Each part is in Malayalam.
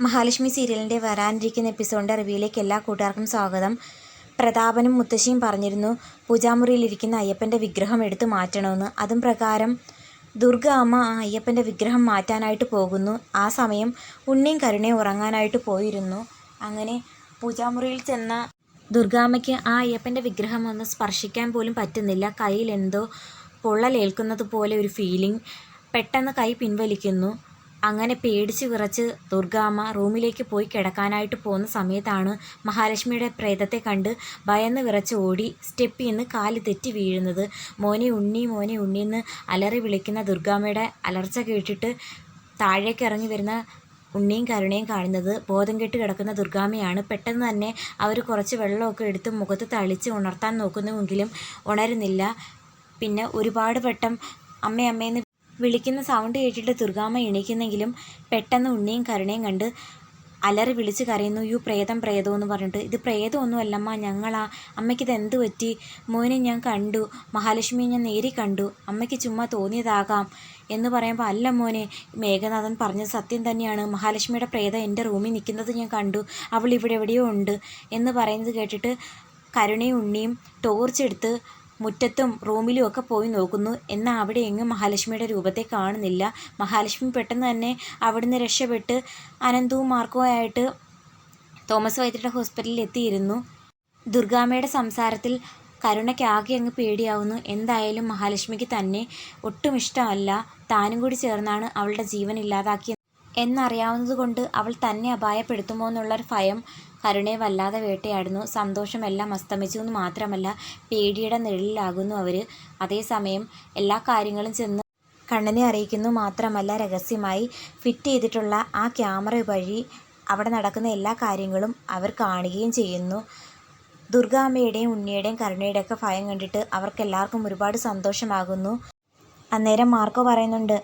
മഹാലക്ഷ്മി സീരിയലിന്റെ വരാനിരിക്കുന്ന എപ്പിസോഡിന്റെ റിവ്യൂയിലേക്ക് എല്ലാ കൂട്ടുകാർക്കും സ്വാഗതം. പ്രതാപനും മുത്തശ്ശിയും പറഞ്ഞിരുന്നു പൂജാമുറിയിലിരിക്കുന്ന അയ്യപ്പന്റെ വിഗ്രഹം എടുത്തു മാറ്റണമെന്ന് അതും പ്രകാരം ദുർഗ അമ്മ ആ അയ്യപ്പന്റെ വിഗ്രഹം മാറ്റാനായിട്ട് പോകുന്നു. ആ സമയം ഉണ്ണിയും കരുണയും ഉറങ്ങാനായിട്ട് പോയിരുന്നു. അങ്ങനെ പൂജാമുറിയിൽ ചെന്ന ദുർഗാമ്മയ്ക്ക് ആ അയ്യപ്പന്റെ വിഗ്രഹം ഒന്ന് സ്പർശിക്കാൻ പോലും പറ്റുന്നില്ല. കയ്യിൽ എന്തോ പൊള്ളലേൽക്കുന്നത് പോലെ ഒരു ഫീലിംഗ് പെട്ടെന്ന് കൈ പിൻവലിക്കുന്നു. അങ്ങനെ പേടിച്ച് വിറച്ച് ദുർഗാമ്മ റൂമിലേക്ക് പോയി കിടക്കാനായിട്ട് പോകുന്ന സമയത്താണ് മഹാലക്ഷ്മിയുടെ പ്രേതത്തെ കണ്ട് ഭയന്ന് വിറച്ച് ഓടി സ്റ്റെപ്പിൽ നിന്ന് കാൽ തെറ്റി വീഴുന്നത്. മോനെ ഉണ്ണി മോനെ ഉണ്ണി എന്ന് അലറി വിളിക്കുന്ന ദുർഗാമ്മയുടെ അലർച്ച കേട്ടിട്ട് താഴേക്ക് ഇറങ്ങി വരുന്ന ഉണ്ണിയും കരുണയും കാണുന്നത്. ബോധം കെട്ട് കിടക്കുന്ന ദുർഗാമയാണ് പെട്ടെന്ന് തന്നെ അവർ കുറച്ച് വെള്ളമൊക്കെ എടുത്ത് മുഖത്ത് തളിച്ച് ഉണർത്താൻ നോക്കുന്നുവെങ്കിലും ഉണരുന്നില്ല. പിന്നെ ഒരുപാട് വട്ടം അമ്മ അമ്മയെന്ന് വിളിക്കുന്ന സൗണ്ട് കേട്ടിട്ട് ദുർഗാമ്മ എണീക്കുന്നെങ്കിലും പെട്ടെന്ന് ഉണ്ണിയും കരുണയും കണ്ട് അലറി വിളിച്ച് കരയുന്നു യു പ്രേതം പ്രേതം എന്ന് പറഞ്ഞിട്ട്. ഇത് പ്രേതമൊന്നും അല്ലമ്മ ഞങ്ങളാ. ഇത് എന്ത് പറ്റി? മോനെ ഞാൻ കണ്ടു. മഹാലക്ഷ്മിയെ ഞാൻ നേരി കണ്ടു. അമ്മയ്ക്ക് ചുമ്മാ തോന്നിയതാകാം എന്ന് പറയുമ്പോൾ അല്ല മോനെ മേഘനാഥൻ പറഞ്ഞത് സത്യം തന്നെയാണ്. മഹാലക്ഷ്മിയുടെ പ്രേതം എന്റെ റൂമിൽ നിൽക്കുന്നത് ഞാൻ കണ്ടു. അവൾ ഇവിടെ എവിടെയോ ഉണ്ട് എന്ന് പറയുന്നത് കേട്ടിട്ട് കരുണയും ഉണ്ണിയും ടോർച്ചെടുത്ത് മുറ്റത്തും റൂമിലും ഒക്കെ പോയി നോക്കുന്നു. എന്നാൽ അവിടെ എങ്ങും മഹാലക്ഷ്മിയുടെ രൂപത്തെ കാണുന്നില്ല. മഹാലക്ഷ്മി പെട്ടെന്ന് തന്നെ അവിടുന്ന് രക്ഷപ്പെട്ട് അനന്തവും മാർക്കവുമായിട്ട് തോമസ് വൈദ്യരുടെ ഹോസ്പിറ്റലിൽ എത്തിയിരുന്നു. ദുർഗാമ്മയുടെ സംസാരത്തിൽ കരുണയ്ക്ക് ആകെ അങ്ങ് പേടിയാവുന്നു. എന്തായാലും മഹാലക്ഷ്മിക്ക് തന്നെ ഒട്ടും ഇഷ്ടമല്ല. താനും കൂടി ചേർന്നാണ് അവളുടെ ജീവൻ ഇല്ലാതാക്കിയത്. എന്നറിയാവുന്നതുകൊണ്ട് അവൾ തന്നെ അപായപ്പെടുത്തുമോ എന്നുള്ളൊരു ഭയം കരുണയെ വല്ലാതെ വേട്ടയാടുന്നു. സന്തോഷമെല്ലാം അസ്തമിച്ചു എന്ന് മാത്രമല്ല പേടിയുടെ നിഴലിലാകുന്നു അവർ അതേസമയം എല്ലാ കാര്യങ്ങളും ചെന്ന് കണ്ണനെ അറിയിക്കുന്നു. മാത്രമല്ല രഹസ്യമായി ഫിറ്റ് ചെയ്തിട്ടുള്ള ആ ക്യാമറ വഴി അവിടെ നടക്കുന്ന എല്ലാ കാര്യങ്ങളും അവർ കാണുകയും ചെയ്യുന്നു. ദുർഗാമ്മയുടെയും ഉണ്ണിയുടെയും കരുണയുടെയൊക്കെ ഭയം കണ്ടിട്ട് അവർക്കെല്ലാവർക്കും ഒരുപാട് സന്തോഷമാകുന്നു. അന്നേരം മാർക്കോ പറയുന്നുണ്ട്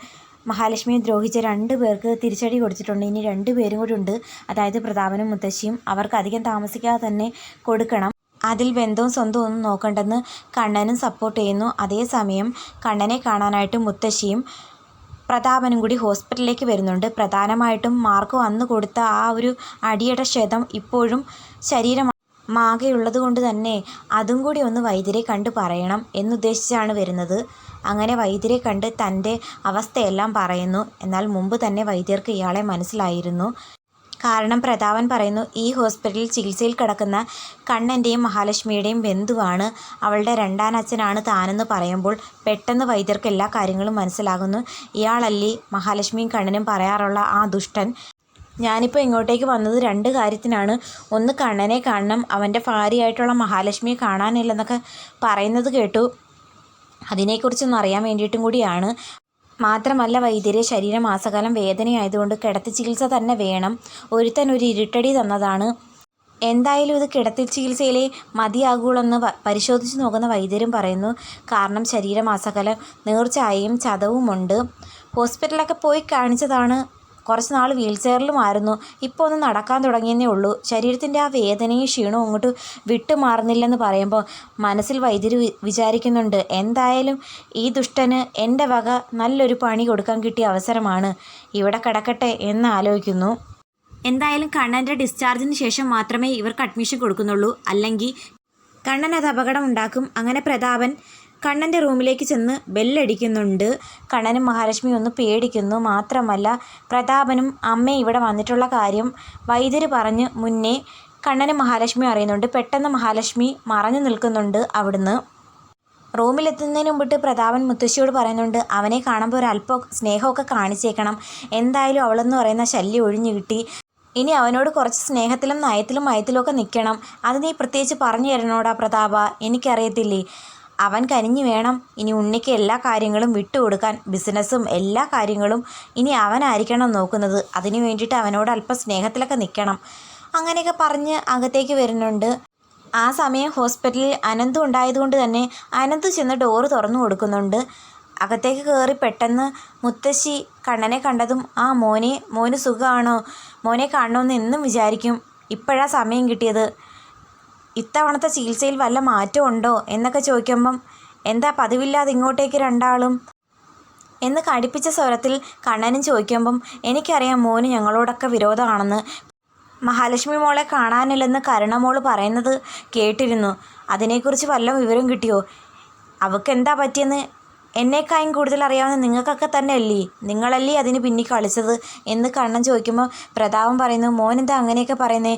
മഹാലക്ഷ്മിയെ ദ്രോഹിച്ച രണ്ട് പേർക്ക് തിരിച്ചടി കൊടുത്തിട്ടുണ്ട്. ഇനി രണ്ട് പേരും കൂടി ഉണ്ട്. അതായത് പ്രതാപനും മുത്തശ്ശിയും. അവർക്ക് അധികം താമസിക്കാതെ തന്നെ കൊടുക്കണം. അതിൽ ബന്ധവും സ്വന്തവും ഒന്നും നോക്കണ്ടെന്ന് കണ്ണനും സപ്പോർട്ട് ചെയ്യുന്നു. അതേസമയം കണ്ണനെ കാണാനായിട്ട് മുത്തശ്ശിയും പ്രതാപനും കൂടി ഹോസ്പിറ്റലിലേക്ക് വരുന്നുണ്ട്. പ്രധാനമായിട്ടും മാർക്ക് വന്നു കൊടുത്ത ആ ഒരു അടിയുടെ ക്ഷതം ഇപ്പോഴും ശരീരം മാകെയുള്ളത് കൊണ്ട് തന്നെ അതും കൂടി ഒന്ന് വൈദ്യരെ കണ്ടു പറയണം എന്നുദ്ദേശിച്ചാണ് വരുന്നത്. അങ്ങനെ വൈദ്യരെ കണ്ട് തന്റെ അവസ്ഥയെല്ലാം പറയുന്നു. എന്നാൽ മുമ്പ് തന്നെ വൈദ്യർക്ക് ഇയാളെ മനസ്സിലായിരുന്നു. കാരണം പ്രതാപൻ പറയുന്നു ഈ ഹോസ്പിറ്റലിൽ ചികിത്സയിൽ കിടക്കുന്ന കണ്ണന്റെയും മഹാലക്ഷ്മിയുടെയും ബന്ധുവാണ്. അവളുടെ രണ്ടാനച്ഛനാണ് താനെന്ന് പറയുമ്പോൾ പെട്ടെന്ന് വൈദ്യർക്ക് എല്ലാ കാര്യങ്ങളും മനസ്സിലാകുന്നു. ഇയാളല്ലേ മഹാലക്ഷ്മിയും കണ്ണനും പറയാറുള്ള ആ ദുഷ്ടൻ. ഞാനിപ്പോൾ ഇങ്ങോട്ടേക്ക് വന്നത് രണ്ട് കാര്യത്തിനാണ്. ഒന്ന് കണ്ണനെ കാണണം അവന്റെ ഭാര്യയായിട്ടുള്ള മഹാലക്ഷ്മിയെ കാണാനില്ലെന്നൊക്കെ പറയുന്നത് കേട്ടു. അതിനെക്കുറിച്ചൊന്ന് അറിയാൻ വേണ്ടിയിട്ടും കൂടിയാണ്. മാത്രമല്ല വൈദ്യരെ ശരീരം മാസകാലം വേദനയായതുകൊണ്ട് കിടത്തി ചികിത്സ തന്നെ വേണം. ഒരുത്തൻ ഒരു ഇരുട്ടടി തന്നതാണ്. എന്തായാലും ഇത് കിടത്തി ചികിത്സയിലെ മതിയാകുള്ളെന്ന് പരിശോധിച്ച് നോക്കുന്ന വൈദ്യരും പറയുന്നു കാരണം ശരീരമാസകലം നീർച്ചായയും ചതവുമുണ്ട്. ഹോസ്പിറ്റലൊക്കെ പോയി കാണിച്ചതാണ് കുറച്ച് നാൾ വീൽ ചെയറിലുമായിരുന്നു ഇപ്പോൾ ഒന്ന് നടക്കാൻ തുടങ്ങിയെന്നേ ഉള്ളൂ. ശരീരത്തിന്റെ ആ വേദനയും ക്ഷീണവും അങ്ങോട്ട് വിട്ടുമാറുന്നില്ലെന്ന് പറയുമ്പോൾ മനസ്സിൽ വൈദ്യര് വിചാരിക്കുന്നുണ്ട്. എന്തായാലും ഈ ദുഷ്ടന് എന്റെ വക നല്ലൊരു പണി കൊടുക്കാൻ കിട്ടിയ അവസരമാണ്. ഇവിടെ കിടക്കട്ടെ എന്ന് ആലോചിക്കുന്നു. എന്തായാലും കണ്ണന്റെ ഡിസ്ചാർജിന് ശേഷം മാത്രമേ ഇവർക്ക് അഡ്മിഷൻ കൊടുക്കുന്നുള്ളൂ. അല്ലെങ്കിൽ കണ്ണൻ അത് അപകടം ഉണ്ടാക്കും. അങ്ങനെ പ്രതാപൻ കണ്ണന്റെ റൂമിലേക്ക് ചെന്ന് ബെല്ലടിക്കുന്നുണ്ട്. കണ്ണനും മഹാലക്ഷ്മിയും ഒന്ന് പേടിക്കുന്നു. മാത്രമല്ല പ്രതാപനും അമ്മയും ഇവിടെ വന്നിട്ടുള്ള കാര്യം വൈദ്യർ പറഞ്ഞ് മുന്നേ കണ്ണനും മഹാലക്ഷ്മി അറിയുന്നുണ്ട്. പെട്ടെന്ന് മഹാലക്ഷ്മി മറഞ്ഞു നിൽക്കുന്നുണ്ട് അവിടുന്ന്. റൂമിലെത്തുന്നതിന് മുമ്പിട്ട് പ്രതാപൻ മുത്തശ്ശിയോട് പറയുന്നുണ്ട് അവനെ കാണുമ്പോൾ ഒരു അല്പം സ്നേഹമൊക്കെ കാണിച്ചേക്കണം. എന്തായാലും അവളെന്ന് പറയുന്ന ശല്യം ഒഴിഞ്ഞു കിട്ടി. ഇനി അവനോട് കുറച്ച് സ്നേഹത്തിലും നയത്തിലും മയത്തിലും ഒക്കെ നിൽക്കണം. അത് നീ പ്രത്യേകിച്ച് പറഞ്ഞു തരണോടാ പ്രതാപ? എനിക്കറിയത്തില്ലേ? അവൻ കനിഞ്ഞു വേണം. ഇനി ഉണ്ണിക്ക് എല്ലാ കാര്യങ്ങളും വിട്ടുകൊടുക്കാൻ ബിസിനസ്സും എല്ലാ കാര്യങ്ങളും ഇനി അവനായിരിക്കണം നോക്കുന്നത്. അതിനു വേണ്ടിയിട്ട് അവനോട് അല്പം സ്നേഹത്തിലൊക്കെ നിൽക്കണം. അങ്ങനെയൊക്കെ പറഞ്ഞ് അകത്തേക്ക് വരുന്നുണ്ട്. ആ സമയം ഹോസ്പിറ്റലിൽ അനന്ത് ഉണ്ടായതുകൊണ്ട് തന്നെ അനന്ത് ചെന്ന് ഡോറ് തുറന്നു കൊടുക്കുന്നുണ്ട്. അകത്തേക്ക് കയറി പെട്ടെന്ന് മുത്തശ്ശി കണ്ണനെ കണ്ടതും ആ മോനെ മോന് സുഖമാണോ മോനെ കാണണമെന്ന് എന്നും വിചാരിക്കും. ഇപ്പോഴാ സമയം കിട്ടിയത്. ഇത്തവണത്തെ ചികിത്സയിൽ വല്ല മാറ്റമുണ്ടോ എന്നൊക്കെ ചോദിക്കുമ്പം എന്താ പതിവില്ലാതെ ഇങ്ങോട്ടേക്ക് രണ്ടാളും? എന്ന് കടിപ്പിച്ച സ്വരത്തിൽ കണ്ണനും ചോദിക്കുമ്പം എനിക്കറിയാം മോന് ഞങ്ങളോടൊക്കെ വിരോധമാണെന്ന്. മഹാലക്ഷ്മി മോളെ കാണാനില്ലെന്ന് കരുണമോൾ പറയുന്നത് കേട്ടിരുന്നു. അതിനെക്കുറിച്ച് വല്ല വിവരം കിട്ടിയോ? അവൾക്ക് എന്താ പറ്റിയെന്ന്? എന്നേക്കായും കൂടുതൽ അറിയാവുന്ന നിങ്ങൾക്കൊക്കെ തന്നെ അല്ലേ നിങ്ങളല്ലേ അതിന് പിന്നിൽ കളിച്ചത്? എന്ന് കണ്ണൻ ചോദിക്കുമ്പോൾ പ്രതാപം പറയുന്നു മോനെന്താ അങ്ങനെയൊക്കെ പറയുന്നേ?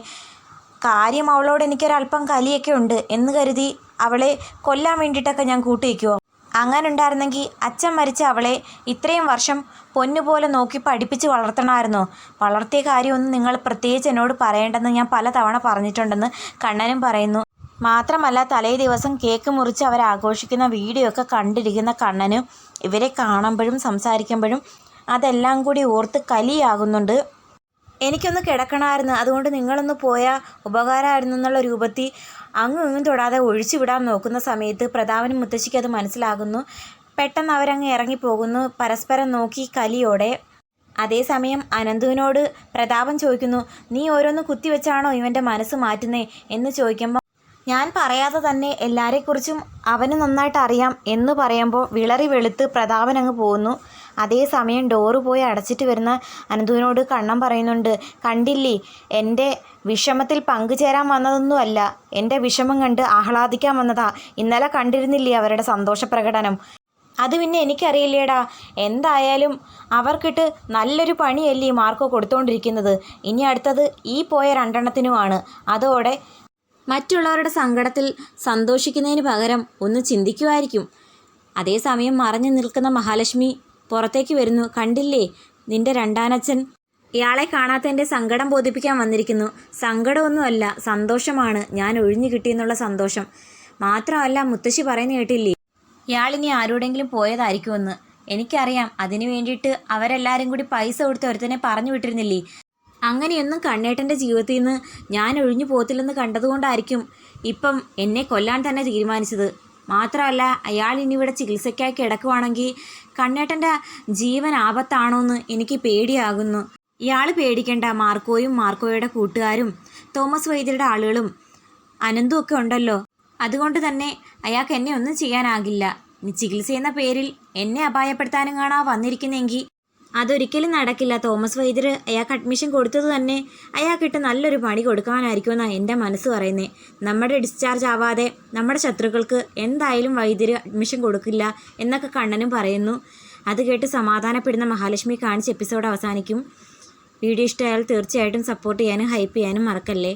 കാര്യം അവളോട് എനിക്കൊരല്പം കലിയൊക്കെ ഉണ്ട് എന്ന് കരുതി അവളെ കൊല്ലാൻ വേണ്ടിയിട്ടൊക്കെ ഞാൻ കൂട്ടിവെക്കുമോ അങ്ങനെ ഉണ്ടായിരുന്നെങ്കിൽ അച്ഛൻ മരിച്ച അവളെ ഇത്രയും വർഷം പൊന്നുപോലെ നോക്കി പഠിപ്പിച്ച് വളർത്തണമായിരുന്നു. വളർത്തിയ കാര്യമൊന്നും നിങ്ങൾ പ്രത്യേകിച്ച് എന്നോട് പറയേണ്ടെന്ന് ഞാൻ പലതവണ പറഞ്ഞിട്ടുണ്ടെന്ന് കണ്ണനും പറയുന്നു. മാത്രമല്ല തലേ ദിവസം കേക്ക് മുറിച്ച് അവരാഘോഷിക്കുന്ന വീഡിയോ ഒക്കെ കണ്ടിരിക്കുന്ന കണ്ണനും ഇവരെ കാണുമ്പോഴും സംസാരിക്കുമ്പോഴും അതെല്ലാം കൂടി ഓർത്ത് കലിയാകുന്നുണ്ട്. എനിക്കൊന്ന് കിടക്കണമായിരുന്നു. അതുകൊണ്ട് നിങ്ങളൊന്ന് പോയാൽ ഉപകാരമായിരുന്നു എന്നുള്ള രൂപത്തിൽ അങ്ങും ഇങ്ങും തൊടാതെ ഒഴിച്ചു വിടാൻ നോക്കുന്ന സമയത്ത് പ്രതാപനും മുത്തശ്ശിക്ക് അത് മനസ്സിലാകുന്നു. പെട്ടെന്ന് അവരങ്ങ് ഇറങ്ങിപ്പോകുന്നു പരസ്പരം നോക്കി കലിയോടെ. അതേസമയം അനന്തുവിനോട് പ്രതാപൻ ചോദിക്കുന്നു നീ ഓരോന്ന് കുത്തിവെച്ചാണോ ഇവന്റെ മനസ്സ് മാറ്റുന്നേ? എന്ന് ചോദിക്കുമ്പോൾ ഞാൻ പറയാതെ തന്നെ എല്ലാവരെക്കുറിച്ചും അവന് നന്നായിട്ട് അറിയാം എന്ന് പറയുമ്പോൾ വിളറി വെളുത്ത് പ്രതാപൻ അങ്ങ് പോകുന്നു അതേസമയം ഡോറ് പോയി അടച്ചിട്ട് വരുന്ന അനന്തുവിനോട് കണ്ണം പറയുന്നുണ്ട്. കണ്ടില്ലേ എന്റെ വിഷമത്തിൽ പങ്കുചേരാൻ വന്നതൊന്നുമല്ല. എന്റെ വിഷമം കണ്ട് ആഹ്ലാദിക്കാൻ വന്നതാ. ഇന്നലെ കണ്ടിരുന്നില്ലേ അവരുടെ സന്തോഷ പ്രകടനം അത് പിന്നെ എനിക്കറിയില്ലേടാ. എന്തായാലും അവർക്കിട്ട് നല്ലൊരു പണിയല്ലേ ഈ മാർക്കോ കൊടുത്തുകൊണ്ടിരിക്കുന്നത് ഇനി അടുത്തത് ഈ പോയ രണ്ടെണ്ണത്തിനുമാണ്. അതോടെ മറ്റുള്ളവരുടെ സങ്കടത്തിൽ സന്തോഷിക്കുന്നതിന് പകരം ഒന്ന് ചിന്തിക്കുമായിരിക്കും അതേസമയം മറഞ്ഞു നിൽക്കുന്ന മഹാലക്ഷ്മി പുറത്തേക്ക് വരുന്നു. കണ്ടില്ലേ? നിന്റെ രണ്ടാനച്ഛൻ. ഇയാളെ കാണാത്തതിന്റെ സങ്കടം ബോധിപ്പിക്കാൻ വന്നിരിക്കുന്നു. സങ്കടമൊന്നുമല്ല സന്തോഷമാണ്. ഞാൻ ഒഴിഞ്ഞു കിട്ടിയെന്നുള്ള സന്തോഷം. മാത്രമല്ല മുത്തശ്ശി പറയുന്ന കേട്ടില്ലേ? ഇയാളിനി ആരോടെങ്കിലും പോയതായിരിക്കുമെന്ന്. എനിക്കറിയാം. അതിനു വേണ്ടിയിട്ട് അവരെല്ലാവരും കൂടി പൈസ കൊടുത്ത് ഒരുത്തനെ പറഞ്ഞു വിട്ടിരുന്നില്ലേ? അങ്ങനെയൊന്നും കണ്ണേട്ടന്റെ ജീവിതത്തിൽ നിന്ന് ഞാൻ ഒഴിഞ്ഞു പോകത്തില്ലെന്ന് കണ്ടതുകൊണ്ടായിരിക്കും ഇപ്പം എന്നെ കൊല്ലാൻ തന്നെ തീരുമാനിച്ചത്. മാത്രമല്ല അയാൾ ഇനി ഇവിടെ ചികിത്സയ്ക്കായി കിടക്കുവാണെങ്കിൽ കണ്ണേട്ടന്റെ ജീവൻ ആപത്താണോ എന്ന് എനിക്ക് പേടിയാകുന്നു. ഇയാൾ പേടിക്കേണ്ട മാർക്കോയും മാർക്കോയുടെ കൂട്ടുകാരും തോമസ് വൈദ്യരുടെ ആളുകളും അനന്തും ഒക്കെ ഉണ്ടല്ലോ. അതുകൊണ്ട് തന്നെ അയാൾക്ക് എന്നെ ഒന്നും ചെയ്യാനാകില്ല. ചികിത്സ എന്ന പേരിൽ എന്നെ അപായപ്പെടുത്താനും കാണാ വന്നിരിക്കുന്നെങ്കിൽ അതൊരിക്കലും നടക്കില്ല. തോമസ് വൈദ്യർ അയാൾക്ക് അഡ്മിഷൻ കൊടുത്തത് തന്നെ അയാൾക്കിട്ട് നല്ലൊരു പണി കൊടുക്കാനായിരിക്കുമെന്നാണ് എന്റെ മനസ്സ് പറയുന്നത്. നമ്മുടെ ഡിസ്ചാർജ് ആവാതെ നമ്മുടെ ശത്രുക്കൾക്ക് എന്തായാലും വൈദ്യർ അഡ്മിഷൻ കൊടുക്കില്ല എന്നൊക്കെ കണ്ണനും പറയുന്നു. അത് കേട്ട് സമാധാനപ്പെടുന്ന മഹാലക്ഷ്മി കാണിച്ച് എപ്പിസോഡ് അവസാനിക്കും. വീഡിയോ ഇഷ്ടമായാൽ തീർച്ചയായിട്ടും സപ്പോർട്ട് ചെയ്യാനും ഹൈപ്പ് ചെയ്യാനും മറക്കല്ലേ?